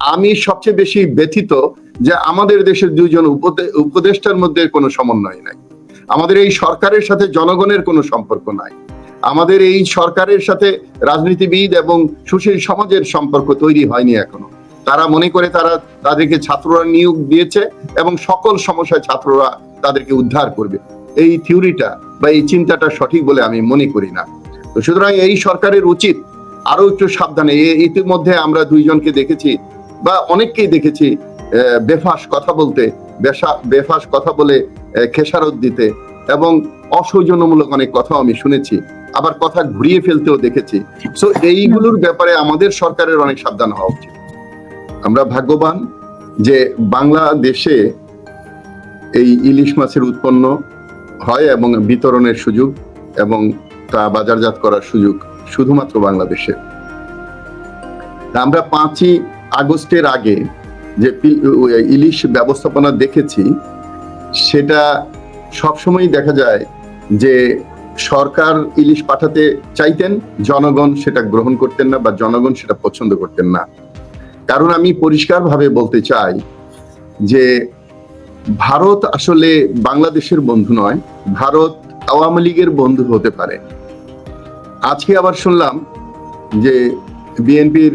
আমি সবচেয়ে বেশি ব্যথিত যে আমাদের দেশের দুইজন উপদেষ্টার মধ্যে কোনো সমন্বয় নাই। আমাদের এই সরকারের সাথে জনগণের কোনো সম্পর্ক নাই। আমাদের এই সরকারের সাথে রাজনীতিবিদ এবং সুশীল সমাজের সম্পর্ক তৈরি হয়নি এখনও। তারা মনে করে তারা তাদেরকে ছাত্ররা নিয়োগ দিয়েছে এবং সকল সমস্যায় ছাত্ররা তাদেরকে উদ্ধার করবে। এই থিওরিটা বা এই চিন্তাটা সঠিক বলে আমি মনে করি না। তো সুতরাং এই সরকারের উচিত আরও একটু সাবধানে। ইতিমধ্যে আমরা দুইজনকে দেখেছি বা অনেককেই দেখেছি বেফাস কথা বলতে বেফাস কথা বলে খেসারত দিতে এবং অসৌজন্যমূলক অনেক কথা আমি শুনেছি, আবার কথা ঘুরিয়ে ফেলতেও দেখেছি। সো এইগুলোর ব্যাপারে আমাদের সরকারের অনেক সাবধান হওয়া উচিত। আমরা ভাগ্যবান যে বাংলাদেশে এই ইলিশ মাছের উৎপন্ন হয় এবং বিতরণের সুযোগ এবং তা বাজারজাত করার সুযোগ শুধুমাত্র বাংলাদেশে। আমরা পাঁচই আগস্টের আগে যে ইলিশ ব্যবস্থাপনা দেখেছি, সেটা সবসময় দেখা যায় যে সরকার ইলিশ পাঠাতে চাইতেন, জনগণ সেটা গ্রহণ করতেন না বা জনগণ সেটা পছন্দ করতেন না। কারণ আমি পরিষ্কারভাবে বলতে চাই যে ভারত আসলে বাংলাদেশের বন্ধু নয়, ভারত আওয়ামী লীগের বন্ধু হতে পারে। আজকে আবার শুনলাম যে বিএনপির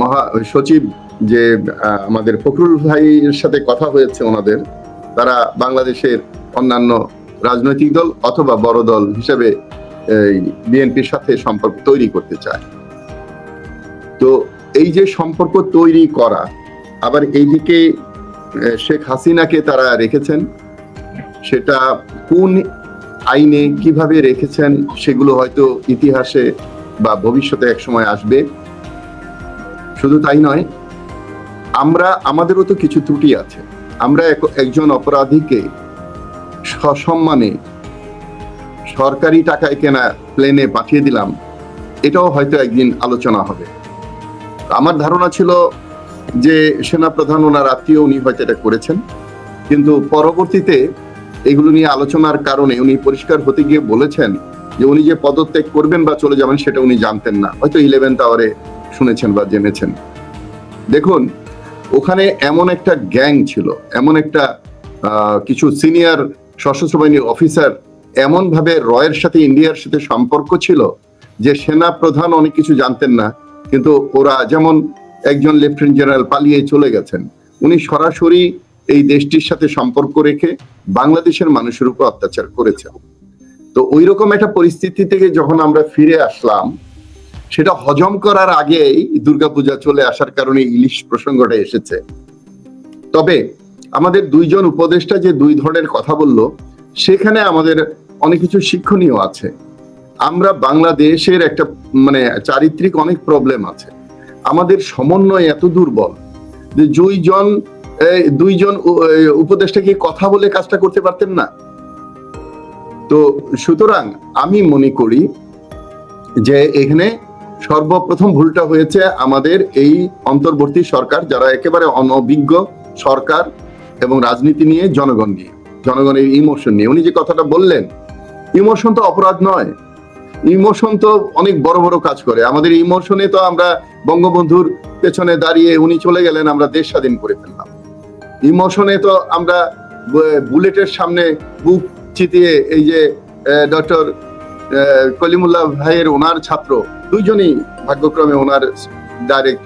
মহা সচিব যে আমাদের ফখরুল ভাইয়ের সাথে কথা হয়েছে ওনাদের, তারা বাংলাদেশের অন্যান্য রাজনৈতিক দল অথবা বড় দল হিসেবে বিএনপির সাথে সম্পর্ক তৈরি করতে চায়। তো এই যে সম্পর্ক তৈরি করা, আবার এইদিকে শেখ হাসিনাকে তারা রেখেছেন, সেটা কোন আইনে কীভাবে রেখেছেন, সেগুলো হয়তো ইতিহাসে বা ভবিষ্যতে এক সময় আসবে। শুধু তাই নয়, আমরা, আমাদেরও তো কিছু ত্রুটি আছে। আমরা একজন অপরাধীকে সসম্মানে সরকারি টাকায় কেনা প্লেনে পাঠিয়ে দিলাম, এটাও হয়তো একদিন আলোচনা হবে। আমার ধারণা ছিল যে সেনাপ্রধান ওনার আত্মীয় উনি হয়তো এটা করেছেন, কিন্তু পরবর্তীতে এগুলো নিয়ে আলোচনার কারণে উনি পরিষ্কার হতে গিয়ে বলেছেন যে উনি যে পদত্যাগ করবেন বা চলে যাবেন সেটা উনি জানতেন না। হয়তো ইলেভেন্থ আওয়ারে শুনেছেন বা জেনেছেন। দেখুন, ওখানে এমন একটা গ্যাং ছিল, এমন একটা কিছু সিনিয়র সশস্ত্র বাহিনীর অফিসার এমন ভাবে রয়ের সাথে, ইন্ডিয়ার সাথে সম্পর্ক ছিল যে সেনা প্রধান অনেক কিছু জানতেন না, কিন্তু ওরা যেমন একজন লেফটেন্যান্ট জেনারেল পালিয়ে চলে গেছেন, উনি সরাসরি এই দেশটির সাথে সম্পর্ক রেখে বাংলাদেশের মানুষের উপর অত্যাচার করেছেন। তো ওই রকম একটা পরিস্থিতি থেকে যখন আমরা ফিরে আসলাম সেটা হজম করার আগেই দুর্গাপূজা চলে আসার কারণে ইলিশ প্রসঙ্গটা এসেছে। তবে আমাদের দুইজন উপদেষ্টা যে দুই ধরনের কথা বলল সেখানে আমাদের অনেক কিছু শিক্ষণীয় আছে। আমরা বাংলাদেশের একটা মানে চারিত্রিক অনেক প্রবলেম আছে। আমাদের সমন্বয় এত দুর্বল যে দুইজন দুইজন উ- এই, উপদেষ্টা কি কথা বলে কাজটা করতে পারতেন না? তো সুতরাং আমি মনে করি যে এখানে সর্বপ্রথম ভুলটা হয়েছে আমাদের এই অন্তর্বর্তী সরকার, যারা একেবারে অনভিজ্ঞ সরকার এবং রাজনীতি নিয়ে জনগণ নিয়ে, জনগণের ইমোশন নিয়ে। উনি যে কথাটা বললেন, ইমোশন তো অপরাধ নয়। ইমোশন তো অনেক বড় বড় কাজ করে। আমাদের ইমোশনে তো আমরা বঙ্গবন্ধুর পেছনে দাঁড়িয়ে উনি চলে গেলেন, আমরা দেশ স্বাধীন করে ফেললাম। ইমোশনে তো আমরা বুলেটের সামনে বুক চিতিয়ে এই যে ডক্টর কলিমুল্লাহ ভাইয়ের ওনার ছাত্র, দুইজনই ভাগ্যক্রমে ওনার ডাইরেক্ট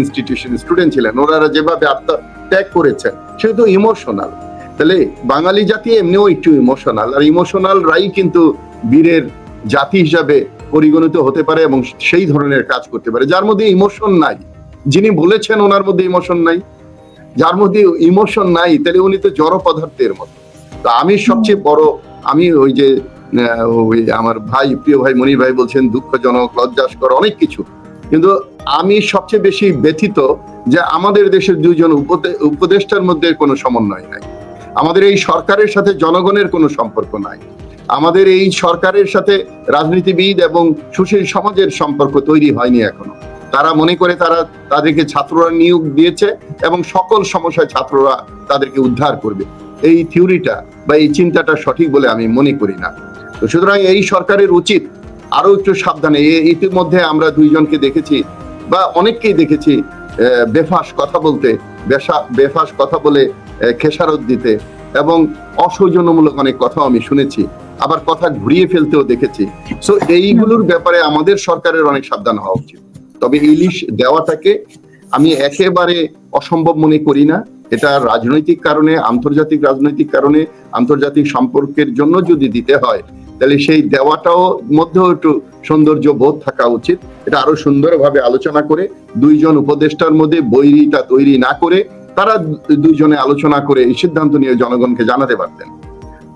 ইনস্টিটিউশন স্টুডেন্ট ছিলেন। ওনারা যেভাবে আত্মত্যাগ করেছেন সেহেতু ইমোশনাল তাহলে বাঙালি জাতি এমনিও একটু ইমোশনাল আর ইমোশনাল রাই কিন্তু বীরের জাতি হিসাবে পরিগণিত হতে পারে এবং সেই ধরনের কাজ করতে পারে। যার মধ্যে ইমোশন নাই। যিনি বলেছেন ওনার মধ্যে ইমোশন নাই, যার মধ্যে ইমোশন নাই, তাহলে উনি তো জড় পদার্থের মতো। তো আমি সবচেয়ে বড়, আমি ওই যে ওই আমার ভাই, প্রিয় ভাই মনির ভাই বলছেন, দুঃখজনক, লজ্জাস্কর, অনেক কিছু। কিন্তু আমি সবচেয়ে বেশি ব্যথিত যে আমাদের দেশের দুইজন উপদেষ্টার মধ্যে কোনো সমন্বয় নাই। আমাদের এই সরকারের সাথে জনগণের কোনো সম্পর্ক নাই। আমাদের এই সরকারের সাথে রাজনীতিবিদ এবং সুশীল সমাজের সম্পর্ক তৈরি হয়নি এখনও। তারা মনে করে তারা তাদেরকে ছাত্ররা নিয়োগ দিয়েছে এবং সকল সমস্যায় ছাত্ররা তাদেরকে উদ্ধার করবে। এই থিওরিটা বা এই চিন্তাটা সঠিক বলে আমি মনে করি না। তো সুতরাং এই সরকারের উচিত আরও একটু সাবধানে ইতিমধ্যে আমরা দুইজনকে দেখেছি বা অনেককেই দেখেছি বেফাস কথা বলতে বেফাস কথা বলে খেসারত দিতে এবং অসৌজন্যমূলক অনেক কথা আমি শুনেছি, আবার কথা ঘুরিয়ে ফেলতেও দেখেছি। সো এইগুলোর ব্যাপারে আমাদের সরকারের অনেক সাবধান হওয়া উচিত। তবে ইলিশ দেওয়াটাকে আমি একেবারে অসম্ভব মনে করি না। এটা রাজনৈতিক কারণে, আন্তর্জাতিক রাজনৈতিক কারণে, আন্তর্জাতিক সম্পর্কের জন্য যদি দিতে হয় তাহলে সেই দেওয়াটাও মধ্যেও একটু সৌন্দর্য বোধ থাকা উচিত। এটা আরও সুন্দরভাবে আলোচনা করে, দুইজন উপদেষ্টার মধ্যে বৈরিতা তৈরি না করে, তারা দুইজনে আলোচনা করে এই সিদ্ধান্ত নিয়ে জনগণকে জানাতে পারতেন।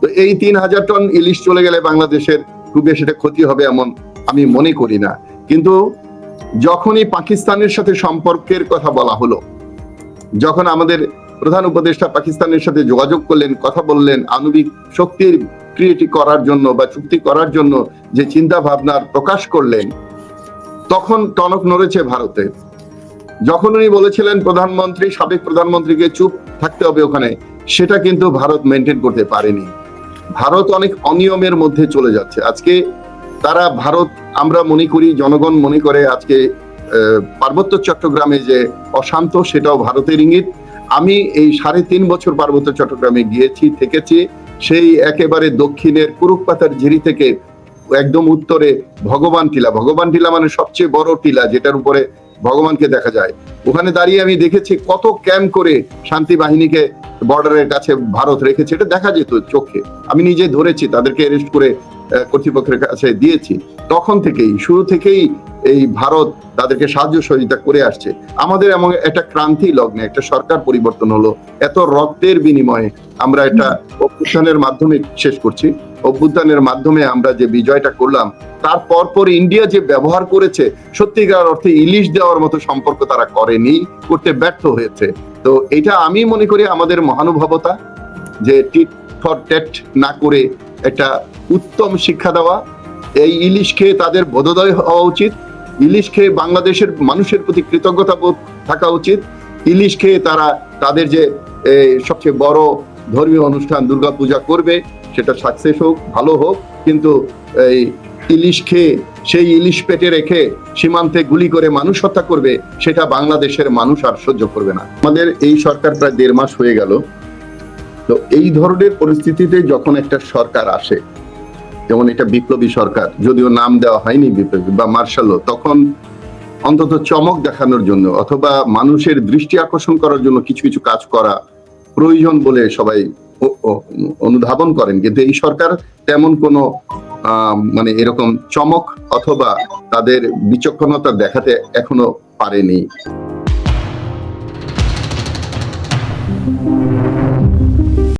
তো এই তিন হাজার টন ইলিশ চলে গেলে বাংলাদেশের খুব বেশি একটা ক্ষতি হবে এমন আমি মনে করি না। কিন্তু যখনই পাকিস্তানের সাথে সম্পর্কের কথা বলা হলো, যখন আমাদের প্রধান উপদেষ্টা পাকিস্তানের সাথে যোগাযোগ করলেন, কথা বললেন, আণবিক শক্তির ক্রিয়েটি করার জন্য বা চুক্তি করার জন্য যে চিন্তা ভাবনার প্রকাশ করলেন, তখন টনক নড়েছে ভারতে। যখন উনি বলেছিলেন, প্রধানমন্ত্রী, সাবেক প্রধানমন্ত্রীকে চুপ থাকতে হবে ওখানে, সেটা কিন্তু ভারত মেনটেন করতে পারেনি। ভারত অনেক অনিয়মের মধ্যে চলে যাচ্ছে। আজকে তারা ভারত, আমরা মনে করি, জনগণ মনে করে আজকে পার্বত্য চট্টগ্রামে যে অশান্ত, সেটাও ভারতের ইঙ্গিত। আমি এই সাড়ে তিন বছর পার্বত্য চট্টগ্রামে গিয়েছি, থেকেছি। সেই একেবারে দক্ষিণের কুরুকপাতার ঝিরি থেকে একদম উত্তরে ভগবান টিলা। ভগবান টিলা মানে সবচেয়ে বড় টিলা যেটার উপরে ভগবানকে দেখা যায়। ওখানে দাঁড়িয়ে আমি দেখেছি কত ক্যাম্প করে শান্তি বাহিনীকে বর্ডারের কাছে ভারত রেখেছে। এটা দেখা যেত চোখে। আমি নিজে ধরেছি, তাদেরকে অ্যারেস্ট করে কর্তৃপক্ষের কাছে দিয়েছি। তখন থেকেই, শুরু থেকেই এই ভারত তাদেরকে সাহায্য সহযোগিতা করে আসছে। আমাদের এমন একটা ক্রান্তি লগ্নে, একটা সরকার পরিবর্তন হলো। এত রক্তের বিনিময়ে আমরা এটা অভ্যুত্থানের মাধ্যমে শেষ করছি। অভ্যুত্থানের মাধ্যমে আমরা যে বিজয়টা করলাম, তার পরপর ইন্ডিয়া যে ব্যবহার করেছে, সত্যিকার অর্থে ইলিশ দেওয়ার মতো সম্পর্ক তারা করেনি, করতে ব্যর্থ হয়েছে। তো এটা আমি মনে করি আমাদের মহানুভবতা, যে টিট ফর টেট না করে একটা উত্তম শিক্ষা দেওয়া। এই ইলিশ খেয়ে তাদের বোধোদয় হওয়া উচিত। ইলিশ খেয়ে বাংলাদেশের মানুষের প্রতি কৃতজ্ঞতা বোধ থাকা উচিত। ইলিশ খেয়ে তারা তাদের যে সবচেয়ে বড় ধর্মীয় অনুষ্ঠান দুর্গাপূজা করবে, সেটা সাকসেস হোক, ভালো হোক। কিন্তু এই ইলিশ খেয়ে, সেই ইলিশ পেটে রেখে সীমান্তে গুলি করে মানুষ হত্যা করবে, সেটা বাংলাদেশের মানুষ আর সহ্য করবে না। আমাদের এই সরকার প্রায় দেড় মাস হয়ে গেল। তো এই ধরনের পরিস্থিতিতে যখন একটা সরকার আসে, যেমন এটা বিপ্লবী সরকার, যদিও নাম দেওয়া হয়নি বিপ্লবী বা মার্শালও, তখন অন্তত চমক দেখানোর জন্য অথবা মানুষের দৃষ্টি আকর্ষণ করার জন্য কিছু কিছু কাজ করা প্রয়োজন বলে সবাই অনুধাবন করেন। কিন্তু এই সরকার তেমন কোনো মানে এরকম চমক অথবা তাদের বিচক্ষণতা দেখাতে এখনও পারেনি।